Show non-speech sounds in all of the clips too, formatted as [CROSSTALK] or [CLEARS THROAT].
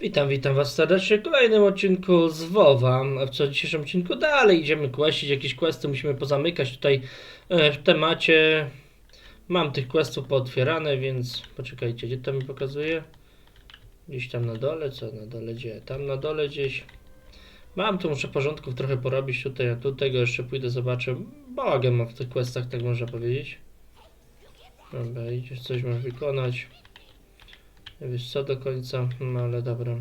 Witam, witam was serdecznie w kolejnym odcinku z WoWa. W co dzisiejszym odcinku dalej idziemy questić, jakieś questy musimy pozamykać tutaj e, w temacie. Mam tych questów pootwierane, więc poczekajcie, gdzie to mi pokazuje? Gdzieś tam na dole, co na dole, gdzie? Tam na dole gdzieś. Mam tu, muszę porządków trochę porobić tutaj, a tu tego jeszcze pójdę, zobaczę. Bałagan mam w tych questach, tak można powiedzieć. Dobra, idziesz, coś masz wykonać. Wiesz co do końca, no ale dobra.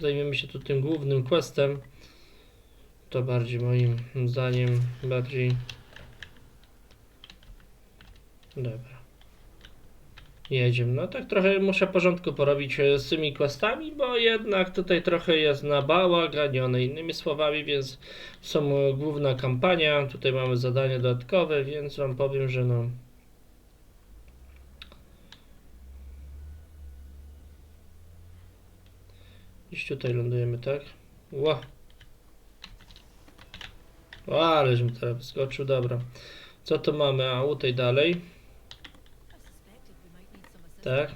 Zajmiemy się tu tym głównym questem. To bardziej moim zdaniem, bardziej... Dobra. Jedziemy. No tak trochę muszę porządku porobić e, z tymi questami, bo jednak tutaj trochę jest nabałaganione innymi słowami, więc są e, główna kampania, tutaj mamy zadania dodatkowe, więc wam powiem, że no... Gdzieś tutaj lądujemy, tak? Ła. O, aleś mi teraz wyskoczył, dobra. Co tu mamy? A, u tej dalej. Tak.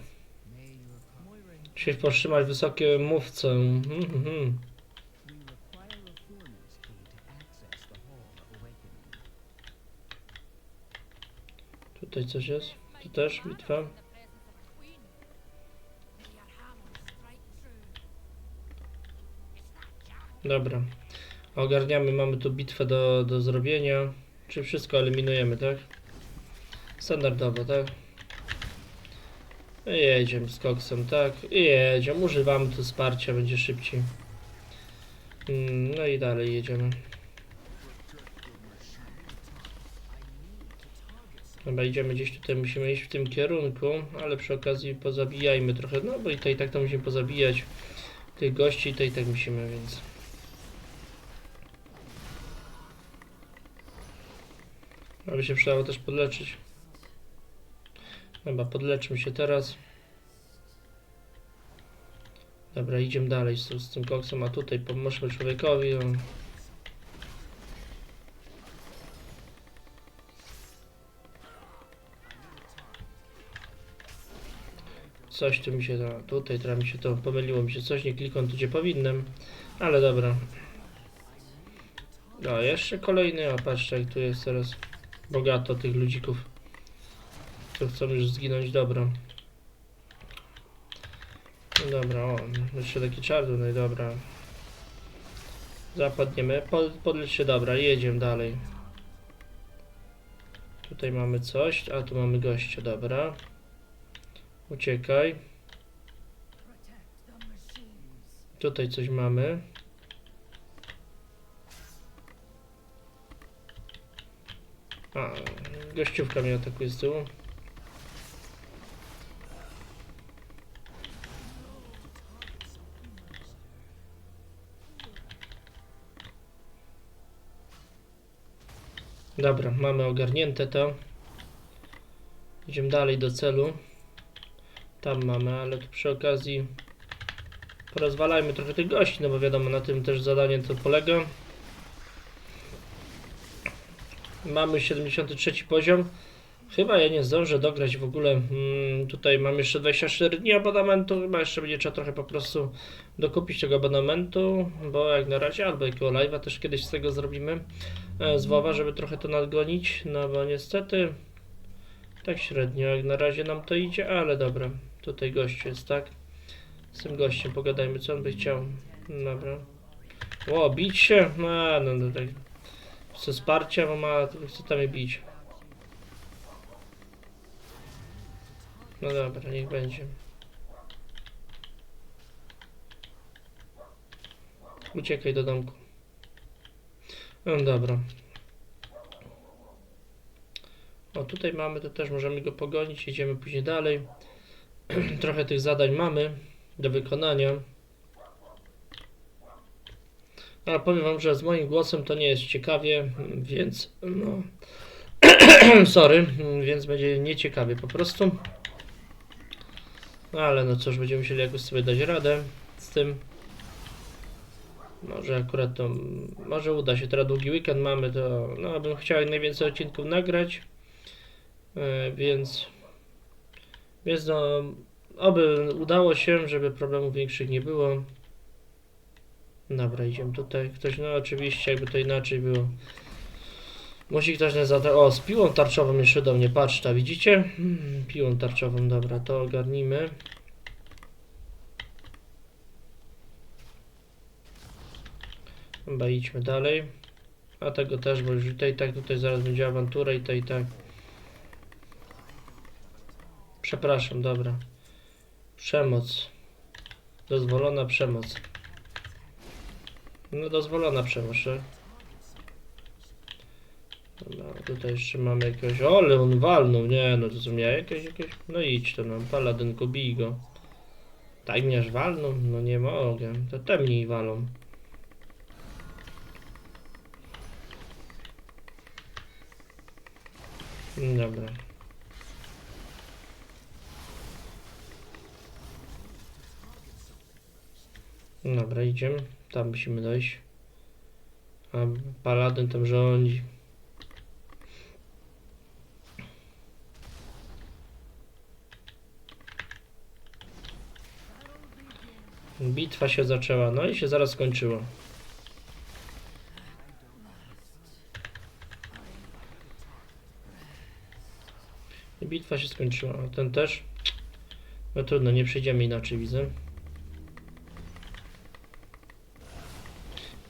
Musisz powstrzymać wysokie mówce. Mhm, mhm. Tutaj coś jest? Tu też bitwa? Dobra. Ogarniamy, mamy tu bitwę do, do zrobienia. Czy wszystko eliminujemy, tak? Standardowo, tak? Jedziemy z koksem, tak? Jedziemy, używamy tu wsparcia, będzie szybciej. Mm, No i dalej jedziemy. Dobra, idziemy gdzieś tutaj, musimy iść w tym kierunku, ale przy okazji pozabijajmy trochę, no bo i tak to musimy pozabijać tych gości, i i tak musimy, więc... Aby się przydało też podleczyć. Dobra, podleczmy się teraz. Dobra, idziemy dalej z, z tym koksem, a tutaj pomóżmy człowiekowi. On... Coś tu mi się, to, tutaj teraz mi się to pomyliło, mi się coś, nie klikłem tu gdzie powinnam, ale dobra. O, jeszcze kolejny, o patrzcie jak tu jest teraz bogato tych ludzików, co chcą już zginąć, dobra. No dobra, o, jeszcze taki czarny, no i dobra. Zapadniemy, pod, się, dobra, jedziemy dalej. Tutaj mamy coś, a tu mamy gościa, dobra. Uciekaj. Tutaj coś mamy. A, gościówka mnie atakuje z tyłu. Dobra, mamy ogarnięte to. Idziemy dalej do celu. Tam mamy, ale tu przy okazji porozwalajmy trochę tych gości, no bo wiadomo, na tym też zadanie to polega. Mamy 73 poziom. Chyba ja nie zdążę dograć w ogóle. Mm, tutaj mam jeszcze 24 dni abonamentu. Chyba jeszcze będzie trzeba trochę po prostu dokupić tego abonamentu, bo jak na razie, albo jakiego live'a też kiedyś z tego zrobimy e, z WoWa, żeby trochę to nadgonić. No bo niestety tak średnio jak na razie nam to idzie, ale dobra. Tutaj gościu jest, tak? Z tym gościem pogadajmy, co on by chciał. Dobra. O, bić się? No, no, no tak. Chce wsparcia, bo ma, chce tam je bić. No dobra, niech będzie. Uciekaj do domku. No dobra. O, tutaj mamy, to też możemy go pogonić, idziemy później dalej. [CLEARS THROAT] Trochę tych zadań mamy do wykonania. Ale powiem wam, że z moim głosem to nie jest ciekawie, więc no... [CLEARS THROAT] Sorry, więc będzie nieciekawie po prostu. No ale no cóż, będziemy musieli jakoś sobie dać radę z tym. Może akurat to, może uda się, teraz długi weekend mamy, to no bym chciał najwięcej odcinków nagrać, e, więc, więc no Oby udało się, żeby problemów większych nie było. Dobra, idziemy tutaj. Ktoś, no oczywiście, jakby to inaczej było. Musi ktoś nas zaatakować. O, z piłą tarczową jeszcze do mnie, patrz, ta widzicie? Hmm, piłą tarczową, dobra, to ogarnijmy. Chyba idźmy dalej. A tego też, bo już i tak, tutaj zaraz będzie awantura i tak i tak. Przepraszam, dobra. Przemoc. Dozwolona przemoc. No dozwolona przemoc, tak? Dobra, tutaj jeszcze mamy jakiegoś... O, ale on walnął, nie no, to miał jakieś, jakieś... No idź to nam, paladynku, bij go. Mnie aż walną? No nie mogę, to te mniej walą. Dobra. Dobra, idziemy. Tam musimy dojść. A paladyn tam rządzi. Bitwa się zaczęła, no i się zaraz skończyła. Bitwa się skończyła, ten też. No trudno, nie przejdziemy inaczej, widzę.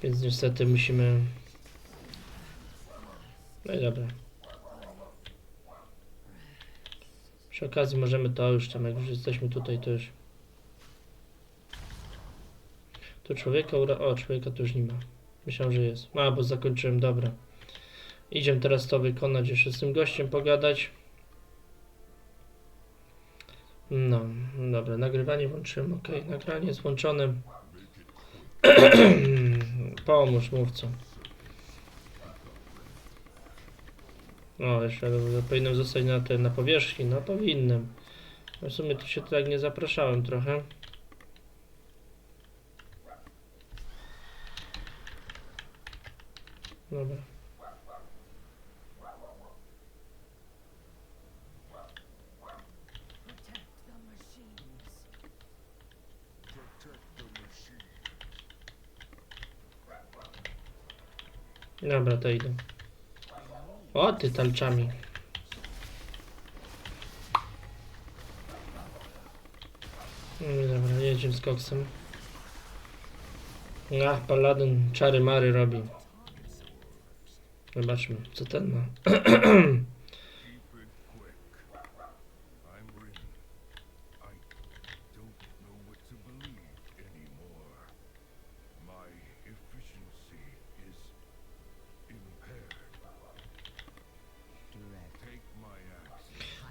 Więc niestety musimy... No i dobra. Przy okazji możemy to już tam, jak już jesteśmy tutaj, to już... Tu człowieka ura... O, człowieka tu już nie ma. Myślałem, że jest. A, bo zakończyłem, dobra. Idziemy teraz to wykonać, jeszcze z tym gościem pogadać. No, dobra, nagrywanie włączyłem, ok, nagranie jest włączone. [CLEARS THROAT] [CLEARS THROAT] Pomóż mówco. O, jeszcze powinienem zostać na, te, na powierzchni, no powinienem. W sumie tu się tak nie zapraszałem trochę. Dobra. Dobra, to idę. O, ty talczami. No Dobra, jedziemy z koksem. Ach, paladyn czary mary robi. Zobaczmy, co ten ma. [CLEARS THROAT]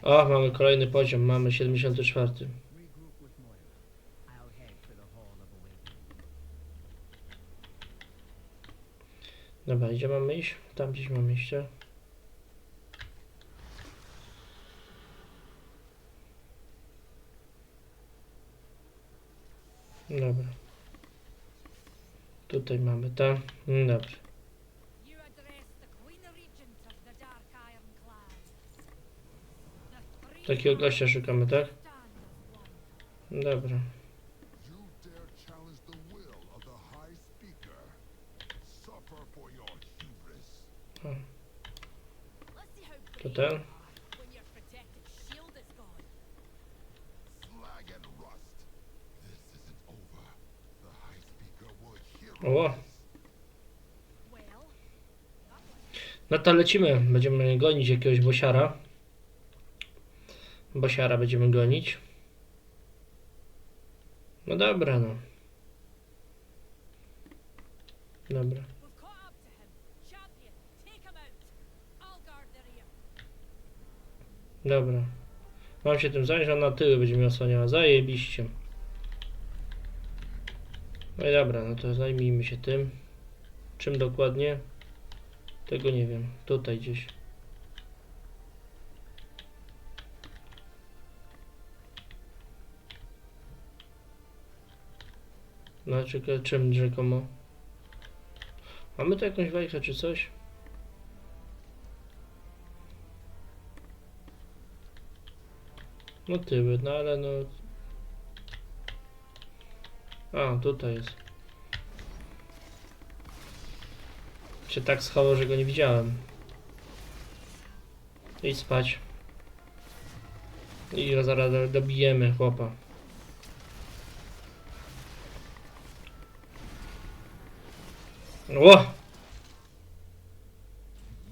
O, mamy kolejny poziom, mamy 74. Regroup with Moira. I'll head for the Hall of Awakening. Dobra, gdzie mamy iść? Tam gdzieś mamy iść, tak? Dobra. Tutaj mamy to. Dobrze. This isn't over. The High Speaker will hear O, no to lecimy. Będziemy gonić jakiegoś bosiara. Bosiara będziemy gonić. No dobra, no. Dobra. Dobra. Mam się tym zająć, a na tyły będzie mnie osłaniała. Zajebiście. No i dobra, no to zajmijmy się tym. Czym dokładnie? Tego nie wiem. Tutaj gdzieś. No, czekaj, czym rzekomo? Mamy tu jakąś wajchę czy coś? No tyły, no ale no A, tutaj jest. Się tak schował, że go nie widziałem. Idź spać. I zaraz do- dobijemy chłopa. O!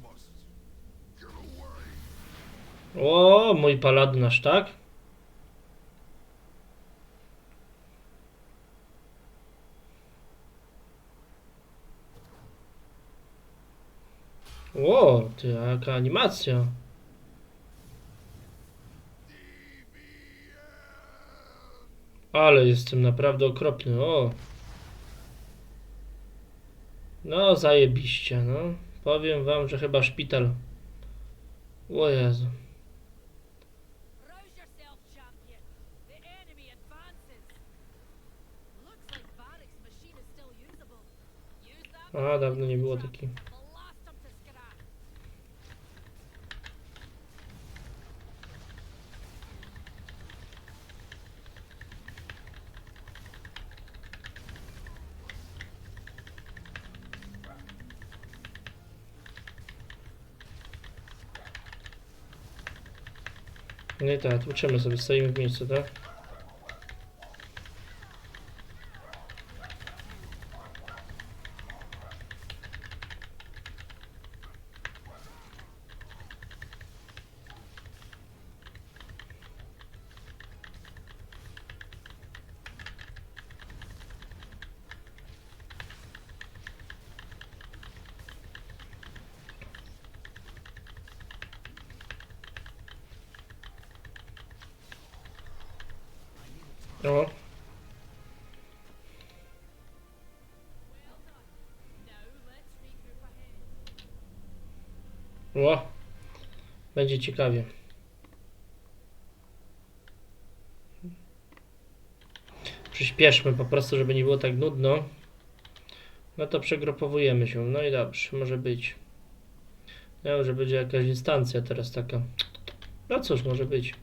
Must get away. O, mój paladynarz, tak? O, ty, jaka animacja. Ale jestem naprawdę okropny, o. No, zajebiście, no. Powiem wam, że chyba szpital. O Jezu. A, dawno nie było takiej. No i tak, tłuczymy sobie, stoimy w miejscu, tak? O, Well done. Now let's regroup ahead. o. Będzie ciekawie. Przyspieszmy po prostu, żeby nie było tak nudno. No to przegrupowujemy się. No i dobrze, może być. No, że będzie jakaś instancja teraz taka. No cóż, może być.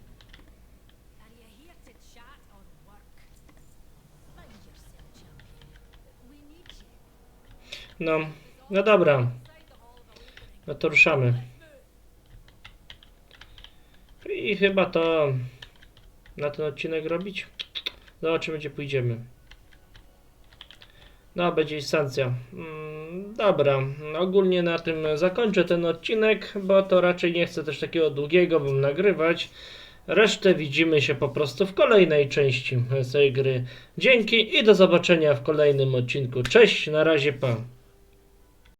No, no dobra. No to ruszamy. I chyba to na ten odcinek robić. Zobaczymy gdzie pójdziemy. No, będzie instancja. Mm, dobra, ogólnie na tym zakończę ten odcinek, bo to raczej nie chcę też takiego długiego bym nagrywać. Resztę widzimy się po prostu w kolejnej części tej gry. Dzięki i do zobaczenia w kolejnym odcinku. Cześć, na razie, pa.